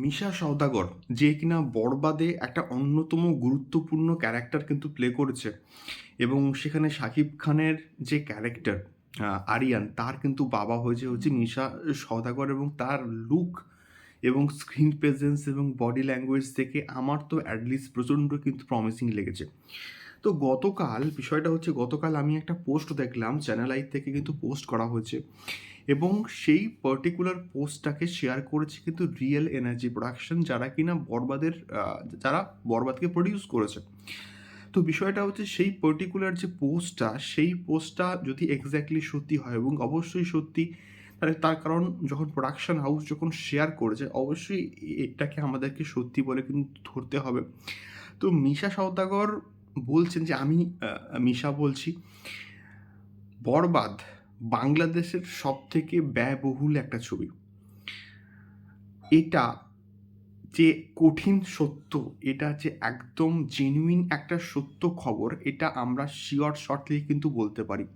মিশা সওদাগর, যে কিনা বরবাদে একটা অন্যতম গুরুত্বপূর্ণ ক্যারেক্টার কিন্তু প্লে করেছে এবং সেখানে শাকিব খানের যে ক্যারেক্টার আরিয়ান, তার কিন্তু বাবা হয়েছে হচ্ছে মিশা সওদাগর এবং তার লুক এবং স্ক্রিন প্রেজেন্স এবং বডি ল্যাঙ্গুয়েজ থেকে আমার তো অ্যাটলিস্ট প্রচণ্ড কিন্তু প্রমিসিং লেগেছে। তো গতকাল, বিষয়টা হচ্ছে গতকাল আমি একটা পোস্ট দেখলাম চ্যানেল আই থেকে কিন্তু পোস্ট করা হয়েছে। এবং সেই পার্টিকুলার পোস্টটাকে শেয়ার করেছে কিন্তু রিয়েল এনার্জি প্রোডাকশন যারা কিনা বরবাদের যারা বরবাদকে প্রডিউস করেছে। তো বিষয়টা হচ্ছে সেই পার্টিকুলার যে পোস্টটা সেই পোস্টটা যদি এক্স্যাক্টলি সত্যি হয় এবং অবশ্যই সত্যি, তাহলে তার কারণ যখন প্রোডাকশন হাউস যখন শেয়ার করেছে, অবশ্যই এটাকে আমাদেরকে সত্যি বলে কিন্তু ধরতে হবে। তো মিশা সওদাগর বলছেন যে, আমি মিশা বলছি, বরবাদ বাংলাদেশের সব থেকে ব্যয়বহুল একটা ছবি। এটা যে কঠিন সত্য, এটা যে একদম জেনুইন একটা সত্য খবর, এটা আমরা শিওর শর্টলি কিন্তু বলতে পারি।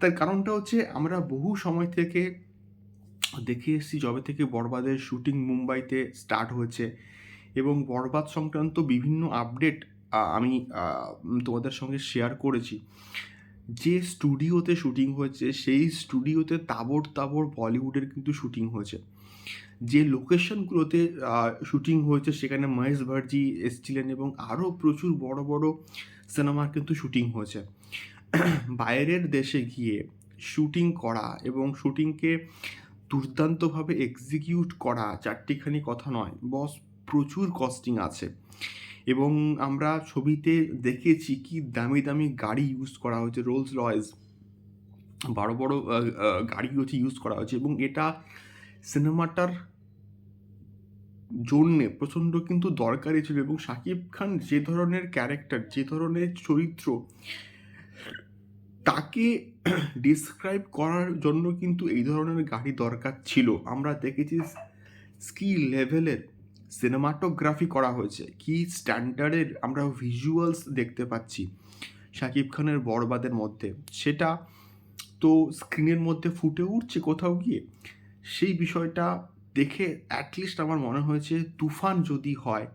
তার কারণটা হচ্ছে আমরা বহু সময় থেকে দেখে এসেছি, যবে থেকে বরবাদের শুটিং মুম্বাইতে স্টার্ট হয়েছে এবং বরবাদ সংক্রান্ত বিভিন্ন আপডেট আমি তোমাদের সঙ্গে শেয়ার করেছি। যে স্টুডিওতে শুটিং হয়েছে, সেই স্টুডিওতে তাবড় তাবড় বলিউডের কিন্তু শুটিং হয়েছে। যে লোকেশনগুলোতে শুটিং হয়েছে, সেখানে মহেশ ভার্জি এসছিলেন এবং আরও প্রচুর বড় বড় সিনেমার কিন্তু শুটিং হয়েছে। বাইরের দেশে গিয়ে শুটিং করা এবং শুটিংকে দুর্দান্তভাবে এক্সিকিউট করা চারটিখানি কথা নয়, বস প্রচুর কস্টিং আছে। এবং আমরা ছবিতে দেখেছি কি দামি দামি গাড়ি ইউজ করা হয়েছে রোলস রয়েস বড় বড় গাড়ি হচ্ছে ইউজ করা হয়েছে এবং এটা সিনেমাটার জন্যে প্রচণ্ড কিন্তু দরকারি ছিল এবং শাকিব খান যে ধরনের ক্যারেক্টার যে ধরনের চরিত্র তাকে ডিসক্রাইব করার জন্য কিন্তু এই ধরনের গাড়ি দরকার ছিল। আমরা দেখেছি স্কিল লেভেলের সিনেমাটোগ্রাফি করা হয়েছে। কি স্ট্যান্ডার্ডের আমরা ভিজুয়ালস দেখতে পাচ্ছি শাকিব খানের বরবাদের মধ্যে। সেটা তো স্ক্রিনের মধ্যে ফুটে উঠছে কোথাও গিয়ে। সেই বিষয়টা দেখে অ্যাটলিস্ট আমার মনে হয়েছে তুফান যদি হয়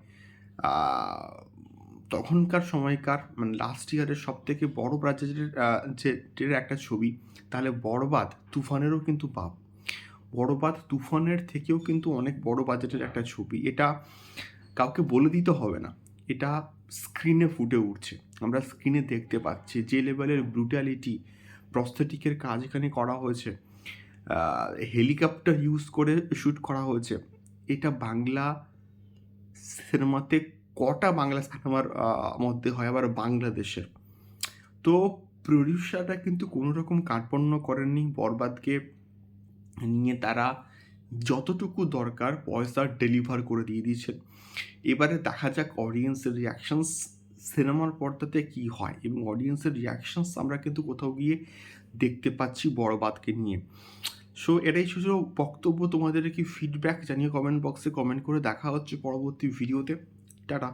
তখনকার সময়কার মানে লাস্ট ইয়ারের সব থেকে বড় বাজেটের যে একটা ছবি, তাহলে বরবাদ তুফানেরও কিন্তু বাপ। বড়বাদ তুফানের থেকেও কিন্তু অনেক বড় বাজেটের একটা ছবি। এটা কাউকে বলে দিতে হবে না। এটা স্ক্রিনে ফুটে উঠছে। আমরা স্ক্রিনে দেখতে পাচ্ছি যে লেভেলের ব্রুটালিটি প্রস্থেটিকের কাজ এখানে করা হয়েছে হেলিকপ্টার ইউজ করে শ্যুট করা হয়েছে। এটা বাংলা সিনেমাতে কটা বাংলা সিনেমার মধ্যে হয়? আবার বাংলাদেশের তো প্রডিউসাররা কিন্তু কোনো রকম কার্পণ্য করেননি। বরবাদকে নিয়ে তারা যতটুকু দরকার পয়সা ডেলিভার করে দিয়ে দিয়েছেন এবারে দেখা যাক অডিয়েন্সের রিয়াকশানস সিনেমার পর্দাতে কি হয় এবং অডিয়েন্সের রিয়াকশানস আমরা কিন্তু কোথাও গিয়ে দেখতে পাচ্ছি বড়বাদকে নিয়ে। সো এটাই ছিল বক্তব্য। তোমাদের কি ফিডব্যাক জানিয়ে কমেন্ট বক্সে কমেন্ট করে দেখা হচ্ছে পরবর্তী ভিডিওতে টাটা।